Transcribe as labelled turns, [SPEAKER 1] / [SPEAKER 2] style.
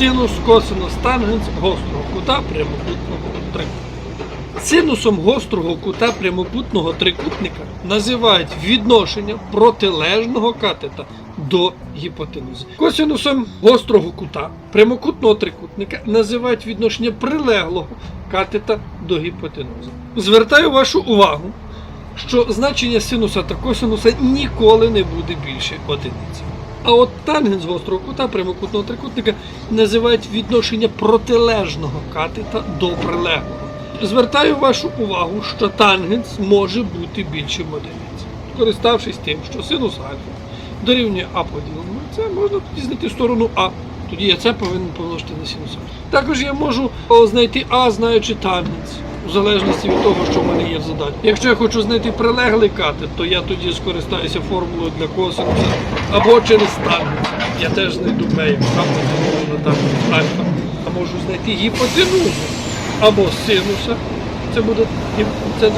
[SPEAKER 1] Синус, косинус, тангенс гострого кута прямокутного трикутника. Синусом гострого кута прямокутного трикутника називають відношення протилежного катета до гіпотенузи. Косинусом гострого кута прямокутного трикутника називають відношення прилеглого катета до гіпотенузи. Звертаю вашу увагу, що значення синуса та косинуса ніколи не буде більше одиниці. А от тангенс гострого кута прямокутного трикутника називають відношення протилежного катета до прилеглого. Звертаю вашу увагу, що тангенс може бути більшим одиниць. Користавшись тим, що синус альфа дорівнює А поділеному, це можна тоді знайти сторону А. Тоді я це повинен помножити на синус альфа. Також я можу знайти А, знаючи тангенс, в залежності від того, що в мене є в задачі. Якщо я хочу знайти прилеглий катет, то я тоді скористаюся формулою для косинуса або через тангенс. Я теж знайду Б там альфа. А можу знайти гіпотенузу або синуса. Це буде це